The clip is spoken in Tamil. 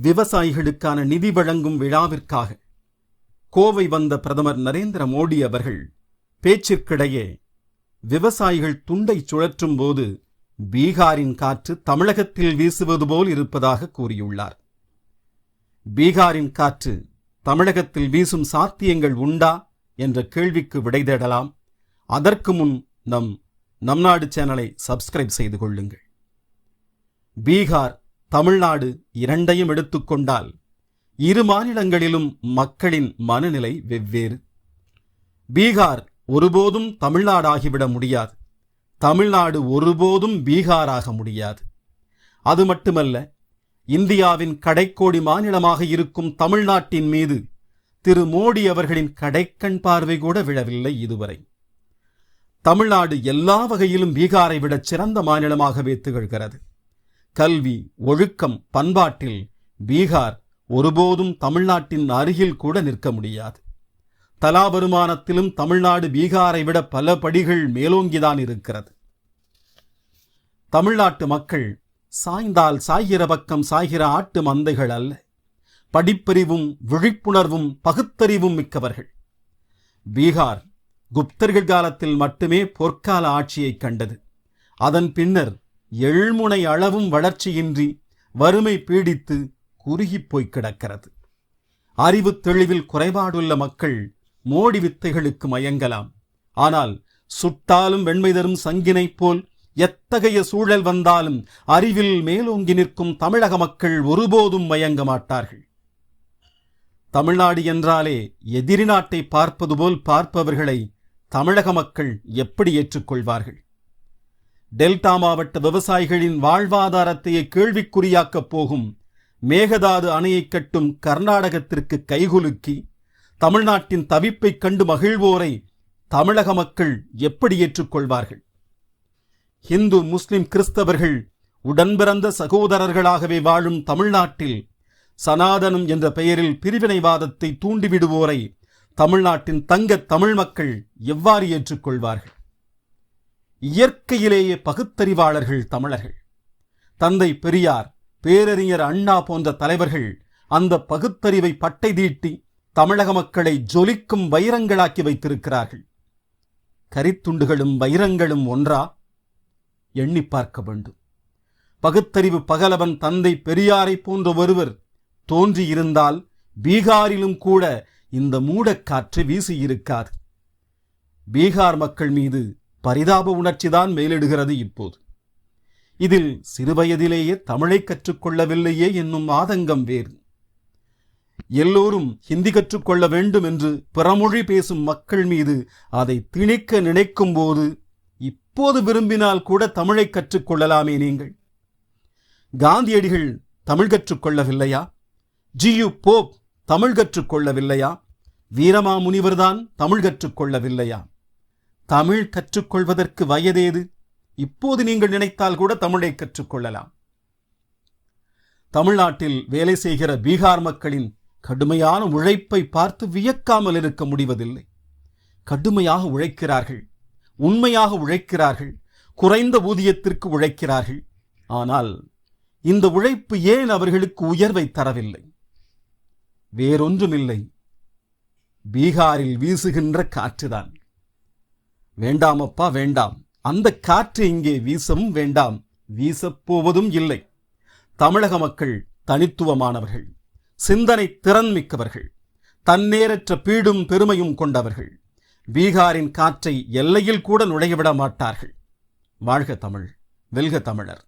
விவசாயிகளுக்கான நிதி வழங்கும் விழாவிற்காக கோவை வந்த பிரதமர் நரேந்திர மோடி அவர்கள் பேச்சிற்கிடையே விவசாயிகள் துண்டை சுழற்றும் போது பீகாரின் காற்று தமிழகத்தில் வீசுவது போல் இருப்பதாக கூறியுள்ளார். பீகாரின் காற்று தமிழகத்தில் வீசும் சாத்தியங்கள் உண்டா என்ற கேள்விக்கு விடை தேடலாம். அதற்கு முன் நம் நம் நாடு சேனலை சப்ஸ்கிரைப் செய்து கொள்ளுங்கள். பீகார் தமிழ்நாடு இரண்டையும் எடுத்துக்கொண்டால் இரு மாநிலங்களிலும் மக்களின் மனநிலை வெவ்வேறு. பீகார் ஒருபோதும் தமிழ்நாடாகிவிட முடியாது. தமிழ்நாடு ஒருபோதும் பீகாராக முடியாது. அது மட்டுமல்ல இந்தியாவின் கடைக்கோடி மாநிலமாக இருக்கும் தமிழ்நாட்டின் மீது திரு மோடி அவர்களின் கடைக்கண் பார்வை கூட விழவில்லை இதுவரை. தமிழ்நாடு எல்லா வகையிலும் பீகாரை விட சிறந்த மாநிலமாகவே திகழ்கிறது. கல்வி ஒழுக்கம் பண்பாட்டில் பீகார் ஒருபோதும் தமிழ்நாட்டின் அருகில் கூட நிற்க முடியாது. தலா வருமானத்திலும் தமிழ்நாடு பீகாரை விட பல படிகள் மேலோங்கிதான் இருக்கிறது. தமிழ்நாட்டு மக்கள் சாய்ந்தால் சாய்கிற பக்கம் சாய்கிற ஆட்டு மந்தைகள் அல்ல. படிப்பறிவும் விழிப்புணர்வும் பகுத்தறிவும் மிக்கவர்கள். பீகார் குப்தர்கள் காலத்தில் மட்டுமே பொற்கால ஆட்சியை கண்டது. அதன் பின்னர் எழுமுனை அளவும் வளர்ச்சியின்றி வறுமை பீடித்து குறுகிப்போய் கிடக்கிறது. அறிவு தெளிவில் குறைபாடுள்ள மக்கள் மோடி வித்தைகளுக்கு மயங்கலாம். ஆனால் சுட்டாலும் வெண்மை தரும் சங்கினைப் போல் எத்தகைய சூழல் வந்தாலும் அறிவில் மேலோங்கி நிற்கும் தமிழக மக்கள் ஒருபோதும் மயங்க மாட்டார்கள். தமிழ்நாடு என்றாலே எதிரி நாட்டை பார்ப்பது போல் பார்ப்பவர்களை தமிழக மக்கள் எப்படி ஏற்றுக்கொள்வார்கள்? டெல்டா மாவட்ட விவசாயிகளின் வாழ்வாதாரத்தையே கேள்விக்குறியாக்கப் போகும் மேகதாது அணையை கட்டும் கர்நாடகத்திற்கு கைகுலுக்கி தமிழ்நாட்டின் தவிப்பைக் கண்டு மகிழ்வோரை தமிழக மக்கள் எப்படி ஏற்றுக்கொள்வார்கள்? இந்து முஸ்லிம் கிறிஸ்தவர்கள் உடன்பிறந்த சகோதரர்களாகவே வாழும் தமிழ்நாட்டில் சனாதனம் என்ற பெயரில் பிரிவினைவாதத்தை தூண்டிவிடுவோரை தமிழ்நாட்டின் தங்க தமிழ் மக்கள் எவ்வாறு ஏற்றுக்கொள்வார்கள்? இயற்கையிலேயே பகுத்தறிவாளர்கள் தமிழர்கள். தந்தை பெரியார் பேரறிஞர் அண்ணா போன்ற தலைவர்கள் அந்த பகுத்தறிவை பட்டை தீட்டி தமிழக மக்களை ஜொலிக்கும் வைரங்களாக்கி வைத்திருக்கிறார்கள். கரித்துண்டுகளும் வைரங்களும் ஒன்றா? எண்ணி பார்க்க வேண்டும். பகுத்தறிவு பகலவன் தந்தை பெரியாரை போன்ற ஒருவர் தோன்றியிருந்தால் பீகாரிலும் கூட இந்த மூடக்காற்று வீசியிருக்காது. பீகார் மக்கள் மீது பரிதாப உணர்ச்சிதான் மேலிடுகிறது இப்போது. இதில் சிறுவயதிலேயே தமிழை கற்றுக்கொள்ளவில்லையே என்னும் ஆதங்கம் வேறு. எல்லோரும் ஹிந்தி கற்றுக்கொள்ள வேண்டும் என்று பிறமொழி பேசும் மக்கள் மீது அதை திணிக்க நினைக்கும் போது இப்போது விரும்பினால் கூட தமிழை கற்றுக்கொள்ளலாமே நீங்கள். காந்தியடிகள் தமிழ் கற்றுக்கொள்ளவில்லையா? ஜியு போப் தமிழ் கற்றுக்கொள்ளவில்லையா? வீரமாமுனிவர்தான் தமிழ் கற்றுக்கொள்ளவில்லையா? தமிழ் கற்றுக்கொள்வதற்கு வயதேது? இப்போது நீங்கள் நினைத்தால் கூட தமிழை கற்றுக்கொள்ளலாம். தமிழ்நாட்டில் வேலை செய்கிற பீகார் மக்களின் கடுமையான உழைப்பை பார்த்து வியக்காமல் இருக்க முடிவதில்லை. கடுமையாக உழைக்கிறார்கள். உண்மையாக உழைக்கிறார்கள். குறைந்த ஊதியத்திற்கு உழைக்கிறார்கள். ஆனால் இந்த உழைப்பு ஏன் அவர்களுக்கு உயர்வை தரவில்லை? வேறொன்றுமில்லை. பீகாரில் வீசுகின்ற காற்றுதான். வேண்டாம் அப்பா வேண்டாம். அந்த காற்று இங்கே வீசவும் வேண்டாம். வீசப்போவதும் இல்லை. தமிழக மக்கள் தனித்துவமானவர்கள். சிந்தனை திறன் மிக்கவர்கள். தன்னேரற்ற பீடும் பெருமையும் கொண்டவர்கள். பீகாரின் காற்றை எல்லையில் கூட நுழையவிட மாட்டார்கள். வாழ்க தமிழ் வெல்க தமிழர்.